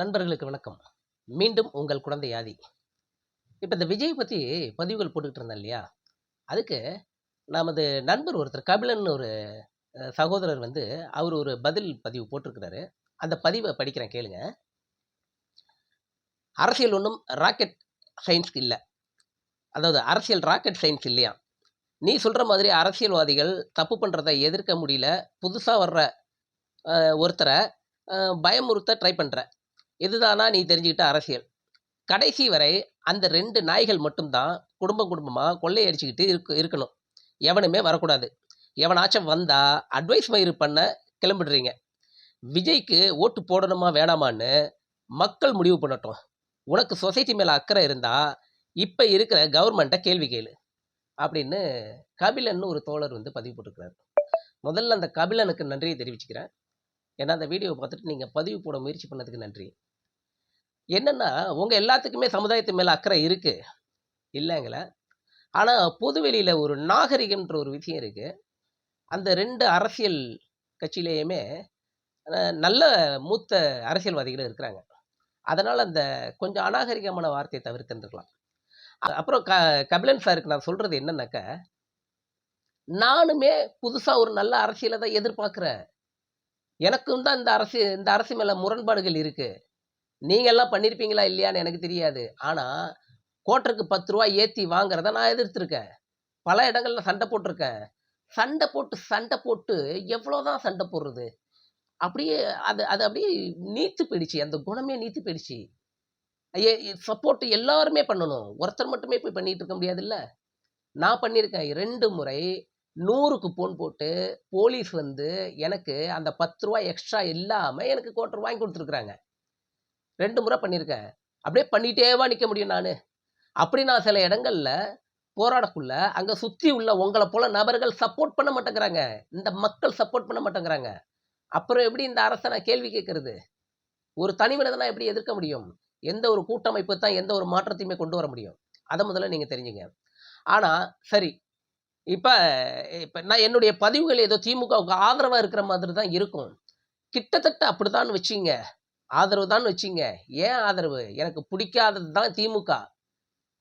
நண்பர்களுக்கு வணக்கம். மீண்டும் உங்கள் குழந்தை ஆதி. இப்போ இந்த விஜய் பற்றி பதிவுகள் போட்டுக்கிட்டு இருந்தேன் இல்லையா? அதுக்கு நமது நண்பர் ஒருத்தர் கபிலன் ஒரு சகோதரர் வந்து அவர் ஒரு பதில் பதிவு போட்டிருக்கிறாரு. அந்த பதிவை படிக்கிறேன் கேளுங்க. அரசியல் ஒன்றும் ராக்கெட் சயின்ஸ் இல்லை. அதாவது அரசியல் ராக்கெட் சயின்ஸ் இல்லையா? நீ சொல்கிற மாதிரி அரசியல்வாதிகள் தப்பு பண்ணுறதை எதிர்க்க முடியல. புதுசாக வர்ற ஒருத்தரை பயமுறுத்த ட்ரை பண்ணுற இதுதானா நீ தெரிஞ்சுக்கிட்ட அரசியல்? கடைசி வரை அந்த ரெண்டு நாய்கள் மட்டும்தான் குடும்பம் குடும்பமாக கொள்ளையடிச்சுக்கிட்டு இருக்கு இருக்கணும். எவனுமே வரக்கூடாது. எவனாச்சும் வந்தால் அட்வைஸ் மயிறு பண்ண கிளம்பிடுறீங்க. விஜய்க்கு ஓட்டு போடணுமா வேணாமான்னு மக்கள் முடிவு பண்ணட்டும். உனக்கு சொசைட்டி மேலே அக்கறை இருந்தால் இப்போ இருக்கிற கவர்மெண்ட்டை கேள்வி கேளு அப்படின்னு கபிலன்னு ஒரு தோழர் வந்து பதிவு போட்டிருக்கிறாரு. முதல்ல அந்த கபிலனுக்கு நன்றியை தெரிவிச்சுக்கிறேன். ஏன்னா அந்த வீடியோவை பார்த்துட்டு நீங்கள் பதிவு போட முயற்சி பண்ணதுக்கு நன்றி. என்னென்னா உங்கள் எல்லாத்துக்குமே சமுதாயத்து மேலே அக்கறை இருக்குது இல்லைங்கள? ஆனால் பொதுவெளியில் ஒரு நாகரிகம்ன்ற ஒரு விஷயம் இருக்குது அந்த ரெண்டு அரசியல் கட்சியிலேயுமே நல்ல மூத்த அரசியல்வாதிகளும் இருக்கிறாங்க. அதனால் அந்த கொஞ்சம் அநாகரிகமான வார்த்தையை தவிர்த்துருக்கலாம் அப்புறம் க கபிலன் சாருக்கு நான் சொல்கிறது என்னென்னாக்க நானுமே புதுசாக ஒரு நல்ல அரசியலை தான் எதிர்பார்க்குறேன். எனக்கும் தான் இந்த அரசு இந்த அரசு மேலே முரண்பாடுகள் இருக்குது நீங்கள்லாம் பண்ணியிருப்பீங்களா இல்லையான்னு எனக்கு தெரியாது. ஆனால் கோட்டருக்கு பத்து ரூபா ஏற்றி வாங்குறத நான் எதிர்த்துருக்கேன். பல இடங்கள்ல சண்டை போட்டிருக்கேன். சண்டை போட்டு சண்டை போட்டு எவ்வளோதான் சண்டை போடுறது? அப்படியே அது அது அப்படியே நீத்து போயிடுச்சு. அந்த குணமே நீத்து போயிடுச்சு. சப்போர்ட் எல்லாருமே பண்ணணும். ஒருத்தர் மட்டுமே போய் பண்ணிட்டு இருக்க முடியாதுல்ல? நான் பண்ணியிருக்கேன். ரெண்டு முறை நூறுக்கு போன் போட்டு போலீஸ் வந்து எனக்கு அந்த பத்து ரூபா எக்ஸ்ட்ரா இல்லாமல் எனக்கு கோட்டர் வாங்கி கொடுத்துருக்குறாங்க. ரெண்டு முறை பண்ணியிருக்கேன். அப்படியே பண்ணிட்டேவா நிற்க முடியும் நான். அப்படி நான் சில இடங்கள்ல போராடக்குள்ள அங்கே சுற்றி உள்ள உங்களை போல நபர்கள் சப்போர்ட் பண்ண மாட்டேங்கிறாங்க. இந்த மக்கள் சப்போர்ட் பண்ண மாட்டேங்கிறாங்க. அப்புறம் எப்படி இந்த அரசை நான் கேள்வி கேட்கறது? ஒரு தனி மனிதனா எப்படி எதிர்க்க முடியும்? எந்த ஒரு கூட்டமைப்பு தான் எந்த ஒரு மாற்றத்தையுமே கொண்டு வர முடியும்? அதை முதல்ல நீங்கள் தெரிஞ்சுங்க. ஆனால் சரி. இப்போ இப்போ நான் என்னுடைய பதிவுகள் ஏதோ திமுகவுக்கு ஆதரவாக இருக்கிற மாதிரி தான் இருக்கும். கிட்டத்தட்ட அப்படிதான் வச்சுங்க. ஆதரவு தான் வச்சுங்க. ஏன் ஆதரவு? எனக்கு பிடிக்காதது தான் திமுக.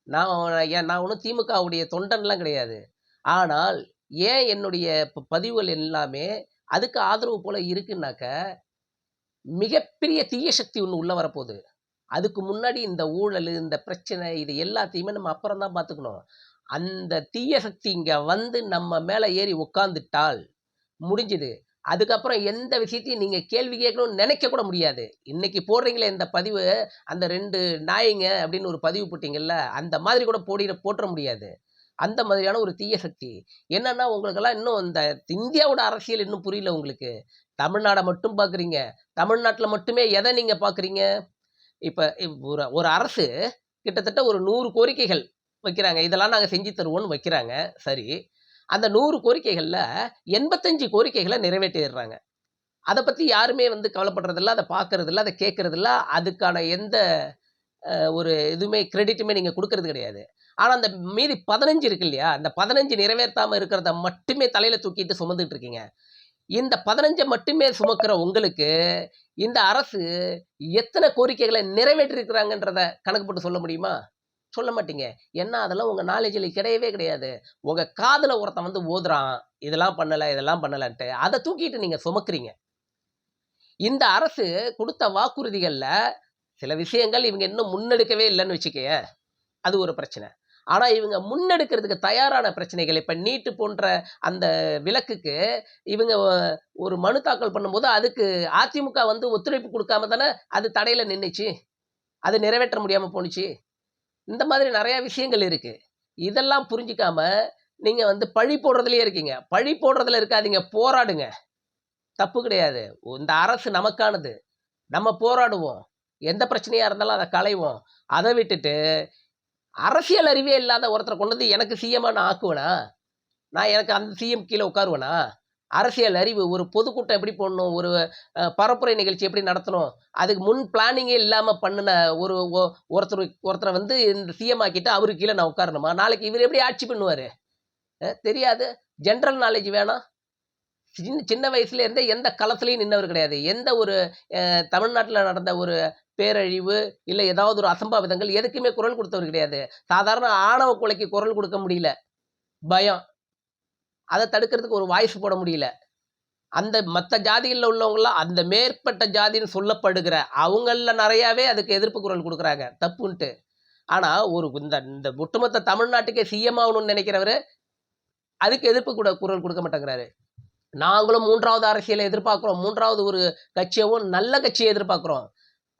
நான் ஏன் நான் ஒன்றும் திமுகவுடைய தொண்டன்லாம் கிடையாது. ஆனால் ஏன் என்னுடைய பதிவுகள் எல்லாமே அதுக்கு ஆதரவு போல இருக்குன்னாக்க மிகப்பெரிய தீய சக்தி ஒன்று உள்ளே வரப்போகுது. அதுக்கு முன்னாடி இந்த ஊழல் இந்த பிரச்சனை இது எல்லாத்தையுமே நம்ம அப்புறம் தான் பார்த்துக்கணும். அந்த தீய சக்தி இங்கே வந்து நம்ம மேலே ஏறி உட்காந்துட்டால் முடிஞ்சுது. அதுக்கப்புறம் எந்த விஷயத்தையும் நீங்கள் கேள்வி கேட்கணும்னு நினைக்க கூட முடியாது. இன்னைக்கு போடுறீங்களே இந்த பதிவு அந்த ரெண்டு நாய்ங்க அப்படின்னு ஒரு பதிவு போட்டிங்கல்ல அந்த மாதிரி கூட போடி போட்டுற முடியாது. அந்த மாதிரியான ஒரு தீய சக்தி. என்னன்னா உங்களுக்கெல்லாம் இன்னும் இந்த இந்தியாவோட அரசியல் இன்னும் புரியல உங்களுக்கு. தமிழ்நாடை மட்டும் பார்க்குறீங்க தமிழ்நாட்டில் மட்டுமே எதை நீங்கள் பார்க்குறீங்க இப்போ ஒரு ஒரு அரசு கிட்டத்தட்ட ஒரு நூறு கோரிக்கைகள் வைக்கிறாங்க. இதெல்லாம் நாங்கள் செஞ்சு தருவோம்னு வைக்கிறாங்க. சரி. அந்த நூறு கோரிக்கைகளில் எண்பத்தஞ்சு கோரிக்கைகளை நிறைவேற்றிடுறாங்க. அதை பற்றி யாருமே வந்து கவலைப்படுறதில்ல அதை பார்க்கறதில்ல அதை கேட்கறதில்ல அதுக்கான எந்த ஒரு இதுவுமே கிரெடிட்டுமே நீங்கள் கொடுக்கறது கிடையாது. ஆனால் அந்த மீதி பதினஞ்சு இருக்கு இல்லையா? அந்த பதினஞ்சு நிறைவேற்றாமல் இருக்கிறத மட்டுமே தலையில் தூக்கிட்டு சுமந்துட்டு இருக்கீங்க. இந்த பதினஞ்சை மட்டுமே சுமக்கிற உங்களுக்கு இந்த அரசு எத்தனை கோரிக்கைகளை நிறைவேற்றிருக்கிறாங்கன்றத கணக்கு போட்டு சொல்ல முடியுமா? சொல்ல மாட்டீங்க. ஏன்னா அதெல்லாம் உங்கள் நாலேஜில் கிடையவே கிடையாது. உங்கள் காதில் ஒருத்தன் வந்து ஓதுறான். இதெல்லாம் பண்ணலை இதெல்லாம் பண்ணலைன்ட்டு அதை தூக்கிட்டு நீங்கள் சுமக்குறீங்க. இந்த அரசு கொடுத்த வாக்குறுதிகளில் சில விஷயங்கள் இவங்க இன்னும் முன்னெடுக்கவே இல்லைன்னு வச்சுக்கோங்க அது ஒரு பிரச்சனை. ஆனால் இவங்க முன்னெடுக்கிறதுக்கு தயாரான பிரச்சனைகள் இப்போ நீட்டு போன்ற அந்த விலக்குக்கு இவங்க ஒரு மனு தாக்கல் பண்ணும்போது அதுக்கு அதிமுக வந்து ஒத்துழைப்பு கொடுக்காம தானே அது தடையில் நின்றுச்சு அது நிறைவேற்ற முடியாமல் போணுச்சு? இந்த மாதிரி நிறையா விஷயங்கள் இருக்குது இதெல்லாம் புரிஞ்சிக்காம நீங்கள் வந்து பழி போடுறதுலேயே இருக்கீங்க. பழி போடுறதுல இருக்காதீங்க. போராடுங்க. தப்பு கிடையாது. இந்த அரசு நமக்கானது. நம்ம போராடுவோம். எந்த பிரச்சனையாக இருந்தாலும் அதை களைவோம். அதை விட்டுட்டு அரசியல் அறிவே இல்லாத ஒருத்தரை கொண்டு வந்து எனக்கு சிஎம்மா நான் ஆக்குவேனா? நான் எனக்கு அந்த சிஎம் கீழே உட்காருவேனா? அரசியல் அறிவு ஒரு பொதுக்கூட்டம் எப்படி போடணும் ஒரு பரப்புரை நிகழ்ச்சி எப்படி நடத்தணும் அதுக்கு முன் பிளானிங்கே இல்லாமல் பண்ணின ஒரு ஒருத்தர் ஒருத்தரை வந்து இந்த சிஎம் ஆக்கிட்டு அவருக்கு கீழே நான் உட்காரணுமா? நாளைக்கு இவர் எப்படி ஆட்சி பண்ணுவார்? தெரியாது. ஜென்ரல் நாலேஜ் வேணாம். சின்ன சின்ன வயசுல இருந்தே எந்த களத்துலையும் நின்றவர் கிடையாது. எந்த ஒரு தமிழ்நாட்டில் நடந்த ஒரு பேரழிவு இல்லை ஏதாவது ஒரு அசம்பாவிதங்கள் எதுக்குமே குரல் கொடுத்தவர் கிடையாது. சாதாரண ஆணவ கொலைக்கு குரல் கொடுக்க முடியல. பயம். அதை தடுக்கிறதுக்கு ஒரு வாய்ஸ் போட முடியல. அந்த மற்ற ஜாதிகளில் உள்ளவங்களாம் அந்த மேற்பட்ட ஜாதின்னு சொல்லப்படுகிற அவங்களில் நிறையாவே அதுக்கு எதிர்ப்பு குரல் கொடுக்குறாங்க. தப்புன்ட்டு. ஆனால் ஒரு இந்த இந்த ஒட்டுமொத்த தமிழ்நாட்டுக்கே சிஎம் ஆகணும்னு நினைக்கிறவர் அதுக்கு எதிர்ப்பு கூட குரல் கொடுக்க மாட்டேங்கிறாரு. நாங்களும் மூன்றாவது அரசியலை எதிர்பார்க்குறோம். மூன்றாவது ஒரு கட்சியவும் நல்ல கட்சியை எதிர்பார்க்குறோம்.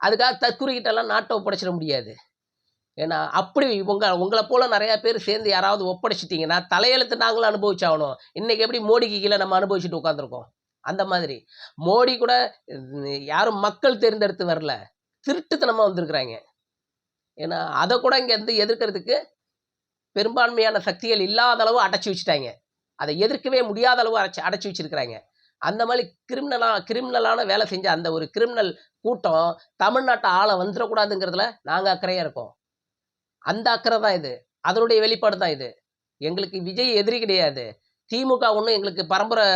அதுக்காக தற்குறிக்கிட்டெல்லாம் நாட்டை ஒப்படைச்சிட முடியாது. ஏன்னா அப்படி உங்க உங்களை போல நிறையா பேர் சேர்ந்து யாராவது ஒப்படைச்சிட்டிங்கன்னா தலையெழுத்து நாங்களும் அனுபவிச்சாகணும். இன்றைக்கி எப்படி மோடிக்கு கீழே நம்ம அனுபவிச்சுட்டு உட்காந்துருக்கோம் அந்த மாதிரி. மோடி கூட யாரும் மக்கள் தேர்ந்தெடுத்து வரல. திருட்டுத்தனமாக வந்திருக்கிறாங்க. ஏன்னா அதை கூட இங்கே வந்து எதிர்க்கிறதுக்கு பெரும்பான்மையான சக்திகள் இல்லாத அளவு அடைச்சி வச்சுட்டாங்க. அதை எதிர்க்கவே முடியாத அளவு அடைச்சி அடைச்சி வச்சிருக்கிறாங்க. அந்த மாதிரி கிரிமினலாக கிரிமினலான வேலை செஞ்ச அந்த ஒரு கிரிமினல் கூட்டம் தமிழ்நாட்டை ஆளை வந்துடக்கூடாதுங்கிறதுல நாங்கள் அக்கறையாக இருக்கோம். அந்த அக்கறை தான் இது. அதனுடைய வெளிப்பாடு தான் இது. எங்களுக்கு விஜய் எதிரி கிடையாது. திமுக ஒன்றும் எங்களுக்கு பரம்பரை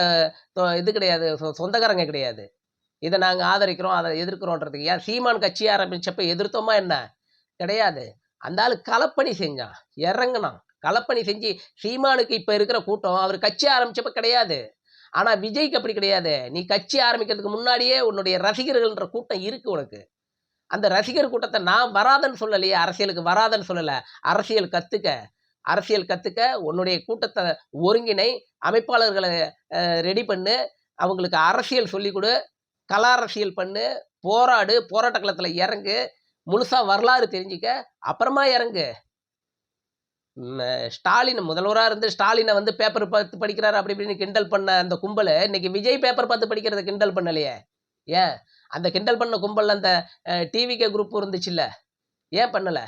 தொ- இது கிடையாது. சொ- சொந்தக்காரங்க கிடையாது. இதை நாங்கள் ஆதரிக்கிறோம் அதை எதிர்க்கிறோன்றதுக்கு. ஏன் சீமான் கட்சி ஆரம்பித்தப்ப எதிர்த்தோமா என்ன? கிடையாது. அந்த ஆள் களப்பணி செஞ்சான் இறங்கினான். களப்பணி செஞ்சு சீமானுக்கு இப்போ இருக்கிற கூட்டம் அவர் கட்சி ஆரம்பித்தப்ப கிடையாது. ஆனால் விஜய்க்கு அப்படி கிடையாது. நீ கட்சி ஆரம்பிக்கிறதுக்கு முன்னாடியே உன்னுடைய ரசிகர்கள்ன்ற கூட்டம் இருக்குது உனக்கு. அந்த ரசிகர் கூட்டத்தை நான் வராதன்னு சொல்லலையே அரசியலுக்கு வராதன்னு சொல்லலை. அரசியல் கற்றுக்க அரசியல் கற்றுக்க உன்னுடைய கூட்டத்தை ஒருங்கிணை அமைப்பாளர்களை ரெடி பண்ணு. அவங்களுக்கு அரசியல் சொல்லிக் கொடு. கல அரசியல் பண்ணு. போராடு. போராட்ட களத்தில் இறங்கு. முழுசாக வரலாறு தெரிஞ்சுக்க. அப்புறமா இறங்கு. ஸ்டாலின் முதல்வராக இருந்து ஸ்டாலினை வந்து பேப்பர் பார்த்து படிக்கிறாரு அப்படி இப்படின்னு கிண்டல் பண்ண அந்த கும்பல் இன்னைக்கு விஜய் பேப்பர் பார்த்து படிக்கிறத கிண்டல் பண்ணலையே? ஏன்? அந்த கிண்டல் பண்ண கும்பலில் அந்த டிவிகே குரூப் இருந்துச்சுல்ல? ஏன் பண்ணலை?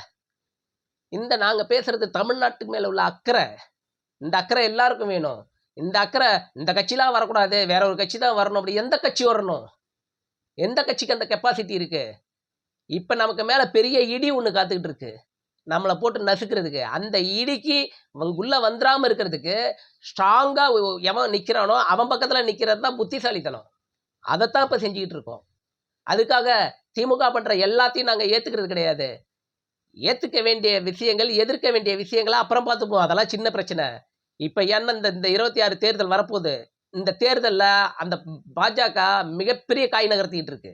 இந்த நாங்கள் பேசுகிறது தமிழ்நாட்டுக்கு மேலே உள்ள அக்கறை. இந்த அக்கறை எல்லாருக்கும் வேணும். இந்த அக்கறை இந்த கட்சிலாம் வரக்கூடாது. வேற ஒரு கட்சி தான் வரணும் அப்படி எந்த கட்சி வரணும்? எந்த கட்சிக்கு அந்த கெப்பாசிட்டி இருக்குது இப்போ நமக்கு மேலே பெரிய இடி ஒன்று காத்துக்கிட்டு இருக்கு. நம்மளை போட்டு நசுக்கிறதுக்கு. அந்த இடிக்கு அவங்க உள்ள இருக்கிறதுக்கு ஸ்ட்ராங்காக எவன் நிற்கிறானோ அவன் பக்கத்தில் நிற்கிறது தான் புத்திசாலித்தனம். அதைத்தான் இப்போ செஞ்சுக்கிட்டு இருக்கோம். அதுக்காக திமுக பண்ற எல்லாத்தையும் நாங்கள் ஏத்துக்கிறது கிடையாது. ஏத்துக்க வேண்டிய விஷயங்கள் எதிர்க்க வேண்டிய விஷயங்களை அப்புறம் பார்த்துப்போம். அதெல்லாம் சின்ன பிரச்சனை. இப்போ என்ன இந்த இந்த இருபத்தி ஆறு தேர்தல் வரப்போகுது? இந்த தேர்தலில் அந்த பாஜக மிகப்பெரிய காய் நகர்த்திக்கிட்டு இருக்கு.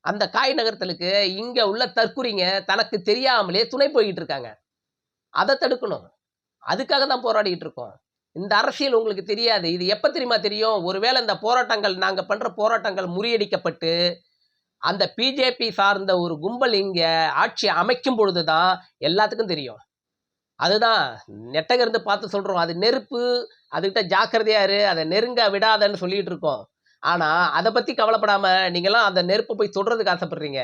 அந்த காய் நகர்த்தலுக்கு இங்க உள்ள தற்குறிங்க தனக்கு தெரியாமலே துணை போய்கிட்டு இருக்காங்க. அதை தடுக்கணும். அதுக்காக தான் போராடிக்கிட்டு இருக்கோம். இந்த அரசியல் உங்களுக்கு தெரியாது. இது எப்போ தெரியுமா தெரியும்? ஒருவேளை இந்த போராட்டங்கள் நாங்கள் பண்ணுற போராட்டங்கள் முறியடிக்கப்பட்டு அந்த பிஜேபி சார்ந்த ஒரு கும்பல் இங்கே ஆட்சி அமைக்கும் பொழுதுதான் எல்லாத்துக்கும் தெரியும். அதுதான் நெட்டக இருந்து பார்த்து சொல்கிறோம் அது நெருப்பு அதுகிட்ட ஜாக்கிரதையாரு அதை நெருங்க விடாதன்னு சொல்லிட்டு இருக்கோம். ஆனால் அதை பற்றி கவலைப்படாமல் நீங்களாம் அந்த நெருப்பை போய் தொடுறதுக்கு ஆசைப்படுறீங்க.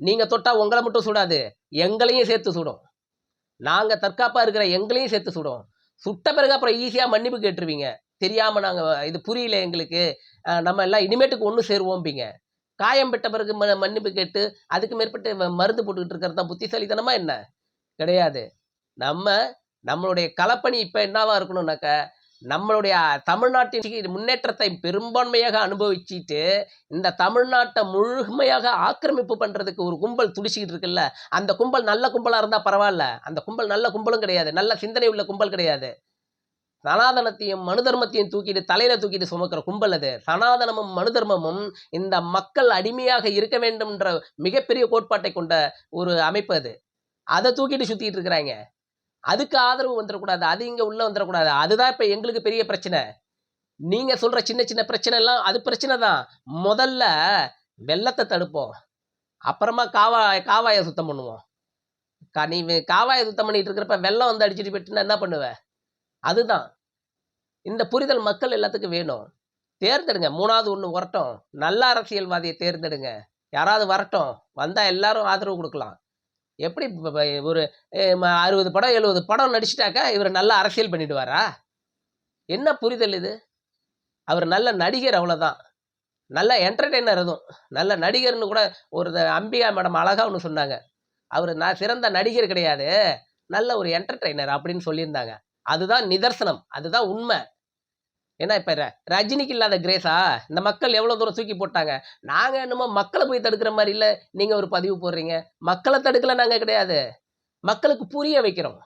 நீங்கள் தொட்டால் உங்களை மட்டும் சுடாது எங்களையும் சேர்த்து சுடும். நாங்கள் தற்காப்பாக இருக்கிற எங்களையும் சேர்த்து சுடும். சுட்ட பிறகு அப்புறம் ஈஸியாக மன்னிப்பு கேட்டுருவீங்க. தெரியாமல் நாங்கள் இது புரியல எங்களுக்கு. நம்ம எல்லாம் இனிமேட்டுக்கு ஒன்று சேருவோம்பிங்க காயம் பெற்ற பிறகு ம- மன்னிப்பு கேட்டு அதுக்கு மேற்பட்டு ம- மருந்து போட்டுக்கிட்டு இருக்கிறது தான் புத்திசாலித்தனமா என்ன? கிடையாது. நம்ம நம்மளுடைய களப்பணி இப்போ என்னவா இருக்கணும்னாக்க நம்மளுடைய தமிழ்நாட்டின் முன்னேற்றத்தை பெரும்பான்மையாக அனுபவிச்சுட்டு இந்த தமிழ்நாட்டை முழுமையாக ஆக்கிரமிப்பு பண்றதுக்கு ஒரு கும்பல் துடிச்சிக்கிட்டு இருக்குல்ல அந்த கும்பல் நல்ல கும்பலா இருந்தா பரவாயில்ல. அந்த கும்பல் நல்ல கும்பலும் கிடையாது. நல்ல சிந்தனை உள்ள கும்பல் கிடையாது. சனாதனத்தையும் மனு தர்மத்தையும் தூக்கிட்டு தலையில தூக்கிட்டு சுமக்கிற கும்பல் அது. சனாதனமும் மனு தர்மமும் இந்த மக்கள் அடிமையாக இருக்க வேண்டும்ன்ற மிகப்பெரிய கோட்பாட்டை கொண்ட ஒரு அமைப்பு அது. அதை தூக்கிட்டு சுத்திட்டு இருக்கிறாங்க. அதுக்கு ஆதரவு வந்துடக்கூடாது. அது இங்க உள்ள வந்துடக்கூடாது. அதுதான் இப்ப எங்களுக்கு பெரிய பிரச்சனை. நீங்க சொல்ற சின்ன சின்ன பிரச்சனை எல்லாம் அது பிரச்சனை தான். முதல்ல வெள்ளத்தை தடுப்போம். அப்புறமா காவாய் காவாயை சுத்தம் பண்ணுவோம். கா- நீ காவாயை சுத்தம் பண்ணிட்டு இருக்கிறப்ப வெள்ளம் வந்து அடிச்சுட்டு போயிட்டுன்னா என்ன பண்ணுவ? அதுதான். இந்த புரிதல் மக்கள் எல்லாத்துக்கும் வேணும். தேர்ந்தெடுங்க. மூணாவது ஒன்று வரட்டும். நல்ல அரசியல்வாதியை தேர்ந்தெடுங்க. யாராவது வரட்டும். வந்தால் எல்லாரும் ஆதரவு கொடுக்கலாம். எப்படி ஒரு அறுபது படம் எழுபது படம் நடிச்சிட்டாக்கா இவர் நல்ல அரசியல் பண்ணிடுவாரா? என்ன புரிதல் இது? அவர் நல்ல நடிகர் அவ்வளோதான் நல்ல என்டர்டெய்னர் அதுவும். நல்ல நடிகர்னு கூட ஒரு த- அம்பிகா மேடம் அழகா ஒன்று சொன்னாங்க. அவர் நான் சிறந்த நடிகர் கிடையாது. நல்ல ஒரு என்டர்டெய்னர் அப்படின்னு சொல்லியிருந்தாங்க. அதுதான் நிதர்சனம். அதுதான் உண்மை. ஏன்னா இப்போ ர- ரஜினிக்கு இல்லாத கிரேஸா? இந்த மக்கள் எவ்வளோ தூரம் தூக்கி போட்டாங்க? நாங்கள் என்னமோ மக்களை போய் தடுக்கிற மாதிரி இல்லை நீங்கள் ஒரு பதிவு போடுறீங்க. மக்களை தடுக்கல நாங்கள் கிடையாது. மக்களுக்கு புரிய வைக்கிறோம்.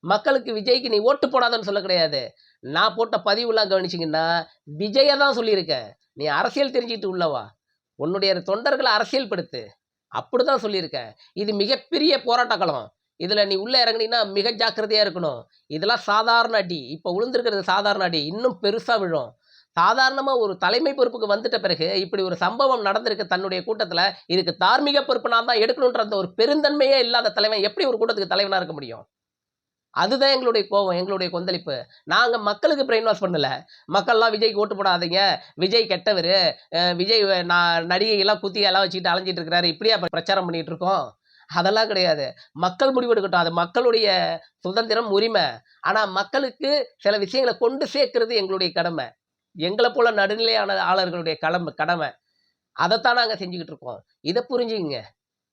மக்களுக்கு விஜய்க்கு நீ ஓட்டு போடாதன்னு சொல்ல கிடையாது. நான் போட்ட பதிவுலாம் கவனிச்சிங்கன்னா விஜயை தான் சொல்லியிருக்கேன் நீ அரசியல் தெரிஞ்சுக்கிட்டு உள்ளவா உன்னுடைய தொண்டர்களை அரசியல் படுத்து அப்படிதான் சொல்லியிருக்கேன் இது மிகப்பெரிய போராட்ட களம். இதில் நீ உள்ளே இறங்குனீங்கன்னா மிக ஜாக்கிரதையாக இருக்கணும். இதெல்லாம் சாதாரண அடி. இப்போ விழுந்திருக்கிறது சாதாரண அடி. இன்னும் பெருசாக விழும். சாதாரணமாக ஒரு தலைமை பொறுப்புக்கு வந்துட்ட பிறகு இப்படி ஒரு சம்பவம் நடந்திருக்கு தன்னுடைய கூட்டத்தில். இதுக்கு தார்மீக பொறுப்பு நான் தான் எடுக்கணுன்ற அந்த ஒரு பெருந்தன்மையே இல்லாத தலைவன் எப்படி ஒரு கூட்டத்துக்கு தலைவனாக இருக்க முடியும்? அதுதான் எங்களுடைய கோபம் எங்களுடைய கொந்தளிப்பு. நாங்கள் மக்களுக்கு பிரெயின் வாஷ் பண்ணலை. மக்கள்லாம் விஜய்க்கு ஓட்டு போடாதீங்க. விஜய் கெட்டவர். விஜய் நான் நடிகையெல்லாம் குத்தி எல்லாம் வச்சுக்கிட்டு அலைஞ்சிட்டு இருக்கிறாரு. இப்படியா பிரச்சாரம் பண்ணிகிட்டு இருக்கோம். அதெல்லாம் கிடையாது. மக்கள் முடிவெடுக்கட்டும் அது மக்களுடைய சுதந்திரம் உரிமை. ஆனால் மக்களுக்கு சில விஷயங்களை கொண்டு சேர்க்கறது எங்களுடைய கடமை. எங்களை போல நடுநிலையான ஆளர்களுடைய கடமை கடமை. அதைத்தான் நாங்கள் செஞ்சுக்கிட்டு இருக்கோம். இதை புரிஞ்சுங்க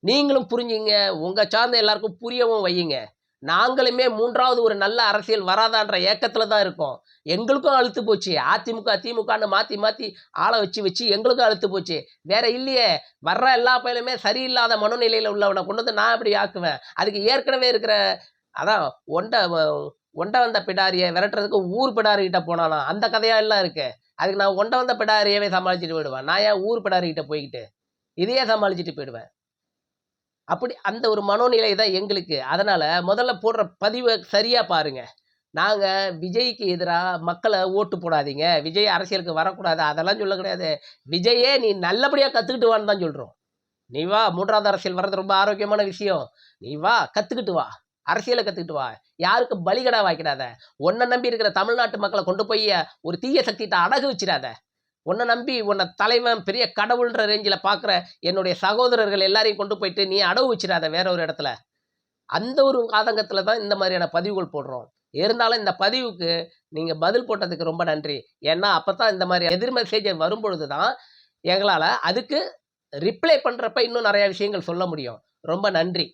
நீங்களும் புரிஞ்சுங்க உங்கள் சார்ந்த எல்லாருக்கும் புரியவும் வையுங்க. நாங்களுமே மூன்றாவது ஒரு நல்ல அரசியல் வராதான்ற ஏக்கத்தில் தான் இருக்கோம். எங்களுக்கும் அழுத்து போச்சு. அதிமுக திமுகன்னு மாற்றி மாற்றி ஆளை வச்சு வச்சு எங்களுக்கும் அழுத்து போச்சு. வேற இல்லையே. வர்ற எல்லா பயிலுமே சரியில்லாத மனநிலையில் உள்ளவனை கொண்டு வந்து நான் அப்படி ஆக்குவேன்? அதுக்கு ஏற்கனவே இருக்கிற அதான் ஒண்ட ஒண்ட வந்த பிடாரியை விரட்டுறதுக்கு ஊர் பிடாரி கிட்ட அந்த கதையா எல்லாம் இருக்கு. அதுக்கு நான் ஒண்ட வந்த பிடாரியவே சமாளிச்சுட்டு போயிடுவேன். நான் ஏன் ஊர் பிடாரிகிட்ட போய்கிட்டு இதையே சமாளிச்சுட்டு போயிடுவேன். அப்படி அந்த ஒரு மனோநிலை தான் எங்களுக்கு. அதனால் முதல்ல போடுற பதிவை சரியாக பாருங்கள் நாங்கள் விஜய்க்கு எதிராக மக்களை ஓட்டு போடாதீங்க. விஜய் அரசியலுக்கு வரக்கூடாது. அதெல்லாம் சொல்ல கிடையாது. விஜயே நீ நல்லபடியாக கற்றுக்கிட்டு வான்னு தான் சொல்கிறோம் நீ வா மூன்றாவது அரசியல் வர்றது ரொம்ப ஆரோக்கியமான விஷயம். நீ வா கற்றுக்கிட்டு வா. அரசியலை கற்றுக்கிட்டு வா. யாருக்கு பலிகடா வாய்க்கிடாத உன்னை நம்பி இருக்கிற தமிழ்நாட்டு மக்களை கொண்டு போய் ஒரு தீய சக்திகிட்ட அடகு வச்சிடாத. உன்னை நம்பி உன்னை தலைவன் பெரிய கடவுள்ன்ற ரேஞ்சில் பார்க்குற என்னுடைய சகோதரர்கள் எல்லாரையும் கொண்டு போயிட்டு நீ அடவு வச்சிடாத வேற ஒரு இடத்துல. அந்த ஒரு ஆதங்கத்தில் தான் இந்த மாதிரியான பதிவுகள் போடுறோம். இருந்தாலும் இந்த பதிவுக்கு நீங்கள் பதில் போட்டதுக்கு ரொம்ப நன்றி. ஏன்னா அப்போ தான் இந்த மாதிரி எதிர் மெசேஜ் வரும்பொழுது தான் எங்களால் அதுக்கு ரிப்ளை பண்ணுறப்ப இன்னும் நிறையா விஷயங்கள் சொல்ல முடியும். ரொம்ப நன்றி.